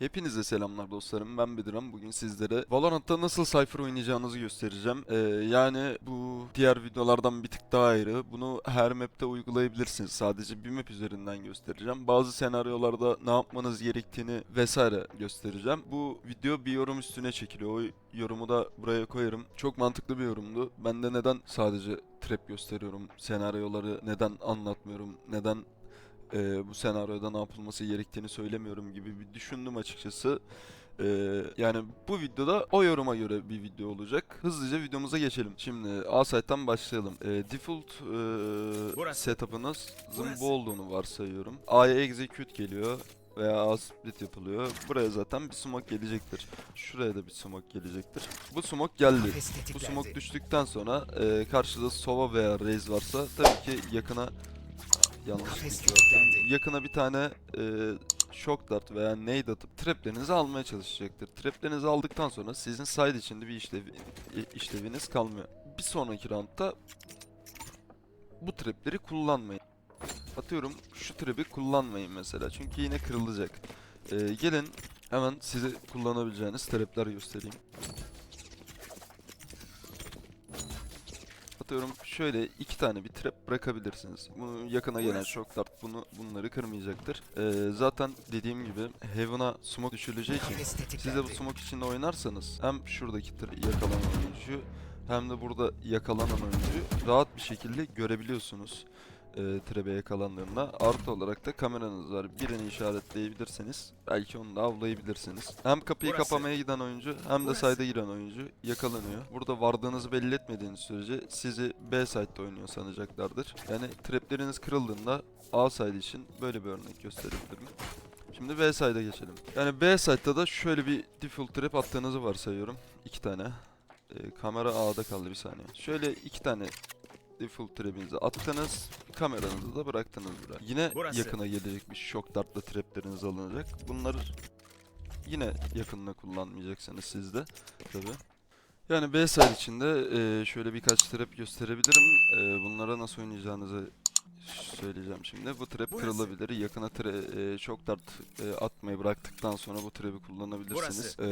Hepinize selamlar dostlarım. Ben Bediran. Bugün sizlere Valorant'ta nasıl Cypher oynayacağınızı göstereceğim. Ee, yani bu diğer videolardan bir tık daha ayrı. Bunu her map'te uygulayabilirsiniz. Sadece bir map üzerinden göstereceğim. Bazı senaryolarda ne yapmanız gerektiğini vesaire göstereceğim. Bu video bir yorum üstüne çekiliyor. O yorumu da buraya koyarım. Çok mantıklı bir yorumdu. Ben de neden sadece trap gösteriyorum, senaryoları neden anlatmıyorum, neden e, bu senaryoda ne yapılması gerektiğini söylemiyorum gibi bir düşündüm açıkçası. E, yani bu videoda o yoruma göre bir video olacak. Hızlıca videomuza geçelim. Şimdi A site'tan başlayalım. E, default e, setup'ınızın bu olduğunu varsayıyorum. A'ya execute geliyor veya A split yapılıyor. Buraya zaten bir smoke gelecektir. Şuraya da bir smoke gelecektir. Bu smoke geldi. Bu smoke düştükten sonra e, karşıda Sova veya Raze varsa tabii ki yakına yanlış yakına bir tane e, shock dart veya nade atıp traplerinizi almaya çalışacaktır. Traplerinizi aldıktan sonra sizin side içinde bir işlevi, i- işleviniz kalmıyor. Bir sonraki roundda bu trapleri kullanmayın. Atıyorum şu trap'i kullanmayın mesela çünkü yine kırılacak. E, gelin hemen size kullanabileceğiniz trapler göstereyim. Atıyorum şöyle iki tane bir trap bırakabilirsiniz. Bunu yakına gelen shock dart bunu bunları kırmayacaktır. Ee, zaten dediğim gibi Heaven'a smoke düşüleceği için siz de bu smoke içinde oynarsanız hem şuradaki yakalanan oyuncuyu hem de burada yakalanan oyuncuyu rahat bir şekilde görebiliyorsunuz. E, trebe yakalandığında artı olarak da kameranız var. Birini işaretleyebilirseniz belki onu da avlayabilirsiniz. Hem kapıyı Burası. kapamaya giden oyuncu hem de side'a giren oyuncu yakalanıyor. Burada vardığınızı belli etmediğiniz sürece sizi B side'da oynuyor sanacaklardır. Yani trapleriniz kırıldığında A side için böyle bir örnek gösterebilirim. Şimdi B side'a geçelim. Yani B side'da da şöyle bir default trap attığınızı varsayıyorum. İki tane. Ee, kamera A'da kaldı bir saniye. Şöyle iki tane default trap'inizi attınız. Kameranızı da bıraktınız buraya. Yine Burası. yakına gelecek bir shock dartla trapleriniz alınacak. Bunları yine yakınına kullanmayacaksınız siz de. Tabi. Yani B side içinde e, şöyle birkaç trap gösterebilirim. E, bunlara nasıl oynayacağınızı söyleyeceğim şimdi. Bu trap Burası. kırılabilir. Yakına tre, e, shock dart e, atmayı bıraktıktan sonra bu trap'i kullanabilirsiniz. E,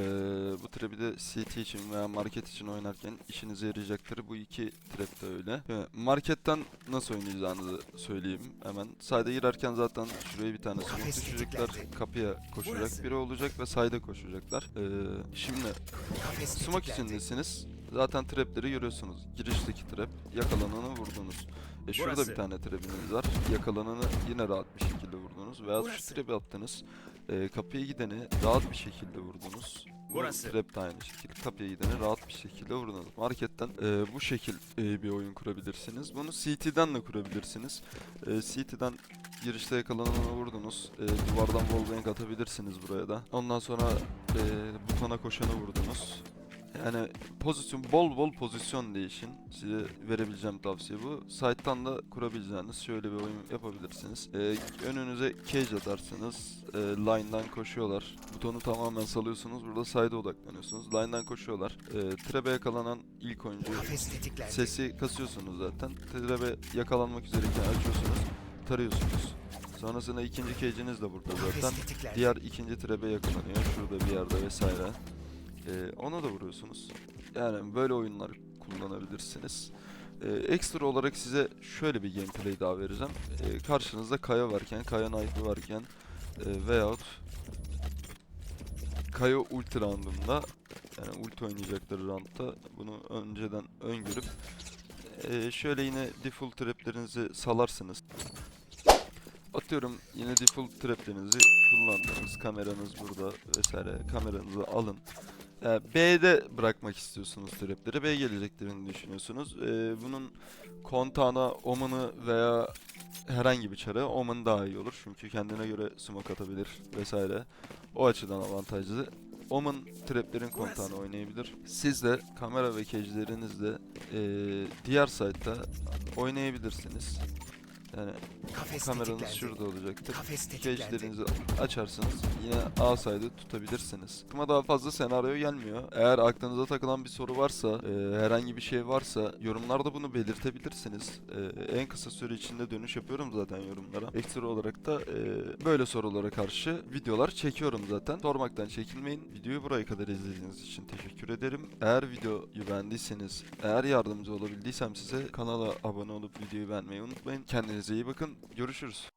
bu trap'i de CT için veya market için oynarken işinize yarayacaktır. Bu iki trap de öyle. Evet, marketten nasıl oynayacağınızı söyleyeyim hemen. Side'a girerken zaten şuraya bir tane smoke düşecekler. Kapıya koşacak Burası. biri olacak ve side'a koşacaklar. E, şimdi Smoke içindesiniz. Zaten trapleri görüyorsunuz. Girişteki trap. Yakalananı vurdunuz. E şurada Burası. bir tane trapiniz var. Yakalananı yine rahat bir şekilde vurdunuz. Veya şu trap'i attınız. E, kapıya gideni rahat bir şekilde vurdunuz. Bu Burası. trap de aynı şekilde. Kapıya gideni rahat bir şekilde vurdunuz. Marketten e, bu şekil e, bir oyun kurabilirsiniz. Bunu CT'den de kurabilirsiniz. E, CT'den girişte yakalananı vurdunuz. E, duvardan wallbang atabilirsiniz buraya da. Ondan sonra e, butona koşanı vurdunuz. Yani pozisyon bol bol pozisyon değişin. Size verebileceğim tavsiye bu. Site'tan da kurabileceğiniz şöyle bir oyun yapabilirsiniz. Ee, önünüze cage atarsınız. Ee, line'dan koşuyorlar. Butonu tamamen salıyorsunuz. Burada side'a odaklanıyorsunuz. Line'dan koşuyorlar. Ee, trebe yakalanan ilk oyuncu. Sesi kasıyorsunuz zaten. Trebe yakalanmak üzereyken açıyorsunuz. Tarıyorsunuz. Sonrasında ikinci cage'iniz de burada zaten. Diğer ikinci trebe yakalanıyor. Şurada bir yerde vesaire. Ee, ona da vuruyorsunuz. Yani böyle oyunlar kullanabilirsiniz. Ee, ekstra olarak size şöyle bir gameplay daha vereceğim. Ee, karşınızda Kaya varken, Kaya Knife'ı varken e, veyahut Kaya ulti roundunda yani ulti oynayacaktır roundda bunu önceden öngörüp e, şöyle yine default traplerinizi salarsınız. Atıyorum yine default traplerinizi kullandınız. Kameranız burada vesaire. Kameranızı alın. Yani B'de bırakmak istiyorsunuz trapleri. B geleceklerini düşünüyorsunuz. Ee, bunun kontağına Omen'ı veya herhangi bir çarı Omen daha iyi olur. Çünkü kendine göre smoke atabilir vesaire. O açıdan avantajlı. Omen traplerin kontağını oynayabilir. Siz de kamera ve cage'lerinizle ee, diğer site'da oynayabilirsiniz. Yani Kafes kameranız tetiklendi. şurada olacaktır. Kafes tetiklendi. Açarsınız. Yine A side'ı tutabilirsiniz. Aklıma daha fazla senaryo gelmiyor. Eğer aklınıza takılan bir soru varsa, e, herhangi bir şey varsa yorumlarda bunu belirtebilirsiniz. E, en kısa süre içinde dönüş yapıyorum zaten yorumlara. Ekstra olarak da e, böyle sorulara karşı videolar çekiyorum zaten. Sormaktan çekinmeyin. Videoyu buraya kadar izlediğiniz için teşekkür ederim. Eğer videoyu beğendiyseniz, eğer yardımcı olabildiysem size kanala abone olup videoyu beğenmeyi unutmayın. Kendinize iyi bakın. Görüşürüz.